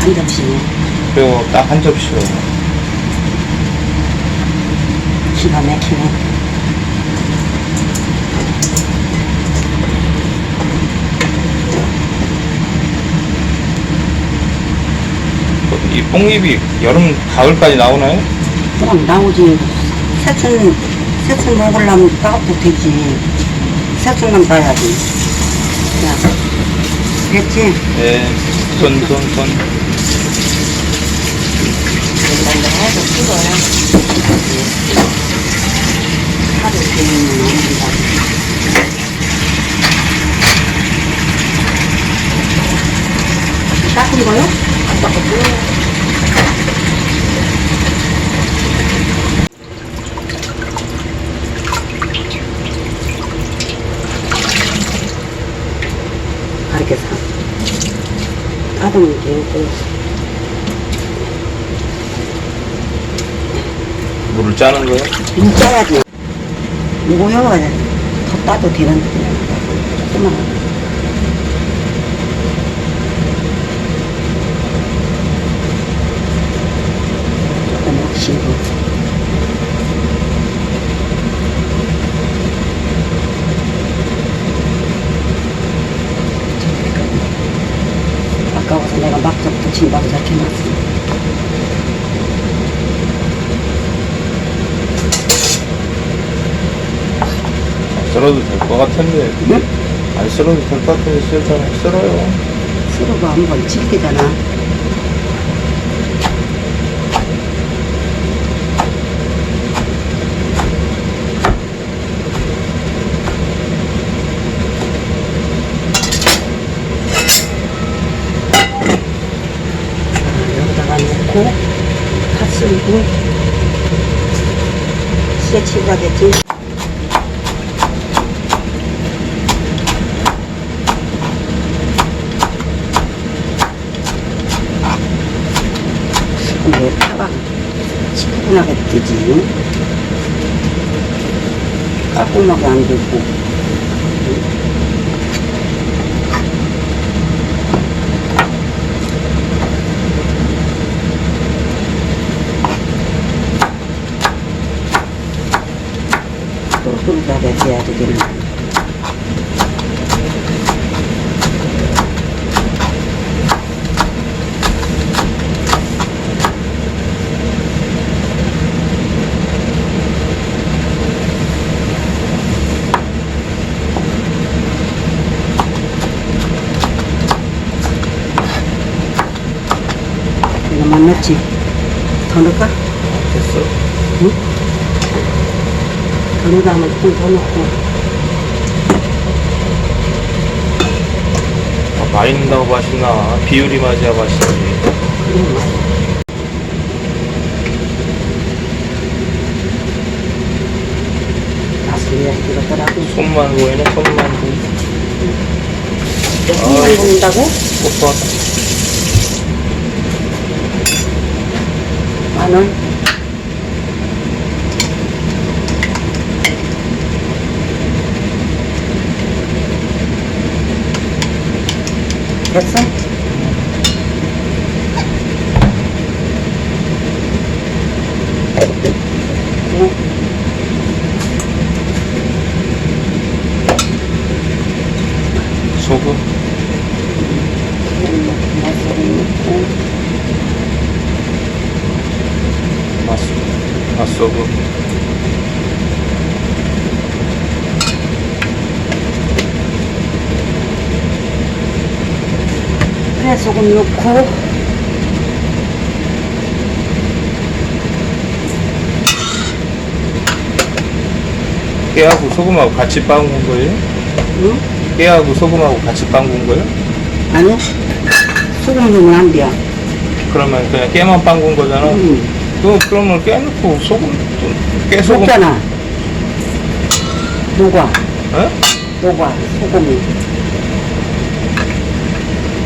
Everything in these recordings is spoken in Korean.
한 접시 그리고 딱 한 접시로. 기가 막히네. 이 뽕잎이 여름, 가을까지 나오나요? 그럼 나오지. 새순, 새순 먹으려면 따도 되지. 새순만 따야지. 야, 됐지? 네. 손, 손, 손. 하루 종일 안 된다. 닦은 거요? 안 닦았고. 이렇게 사. 따듬은 게. 물을 짜는 거예요? 물 짜야지. 이거요, 더 따도 되는데. 조금만. 조금 묻히고. 아까워서 내가 붙인다고 저렇게 놨어. 썰어도 될 것 같은데. 응? 안 썰어도 될 것 같은데, 썰잖아요. 썰어요. 쓰고 한번 칠게잖아. 팥 썰고 시치가 됐지. 왜 파가 시큼하게 되지? 깔끔하게 안 되고. 돼야 되겠네. 이거만 넣지. 더 넣을까? 됐어? 응? 더 넣으면 좀더 넣고. 아, 많이 넣는다고 맛있나? 비율이 맞아야 맛있지. 그런 거. 맛을 이렇더라고. 손만두에는 손만두. 손만 먹는다고? 오빠. 마늘. 됐어? 응. 소금. 맛소금 그래 소금 넣고 깨하고 소금하고 같이 빵군 거예요? 응? 깨하고 소금하고 같이 빵군 거예요? 아니 소금 넣으면 안 돼. 그러면 그냥 깨만 빵군 거잖아. 응. 그 그러면 깨 넣고 소금 또 깨소금. 녹잖아. 녹아 어? 녹아 소금이.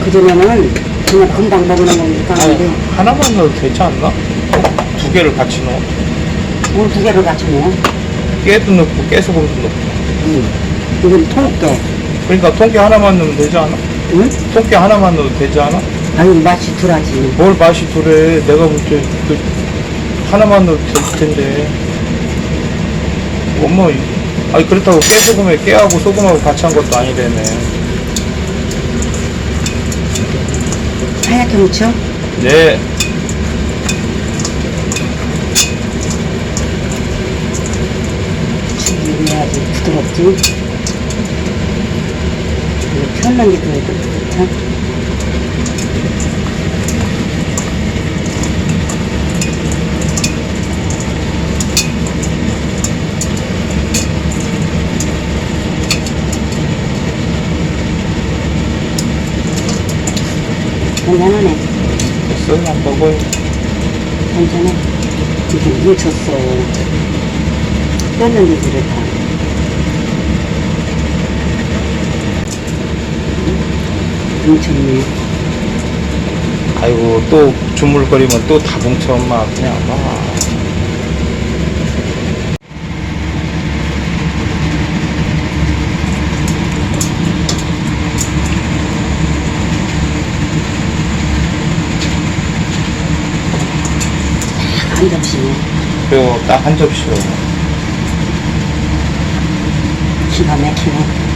그전에는 그냥 금방 먹는 거니까 아니, 하는데 하나만 넣어도 되지 않나? 두 개를 같이 넣어. 오늘 두 개를 같이 먹어. 깨도 넣고 깨소금도 넣고. 응. 이건 통깨. 그러니까 통깨 하나만 넣으면 되지 않아? 응? 통깨 하나만 넣어도 되지 않아? 아니 맛이 덜하지 뭘 맛이 그래 내가 볼때 그 하나만 넣을 텐데 엄마 이- 아니 그렇다고 깨소금에 깨하고 소금하고 같이 한 것도 아니라며 하얗게 묻혀? 네. 죽이 해야지. 부드럽지? 이거 편한 게더 좋다 괜찮아네. 됐어 한 먹어요 괜찮아. 이게 뭉쳤어. 뺐는데 그렇다. 뭉쳤네. 아이고 또 주물거리면 또 다 뭉쳐 엄마. 그냥 와 한 접시네 그리고 딱 한 접시요 기가 막히네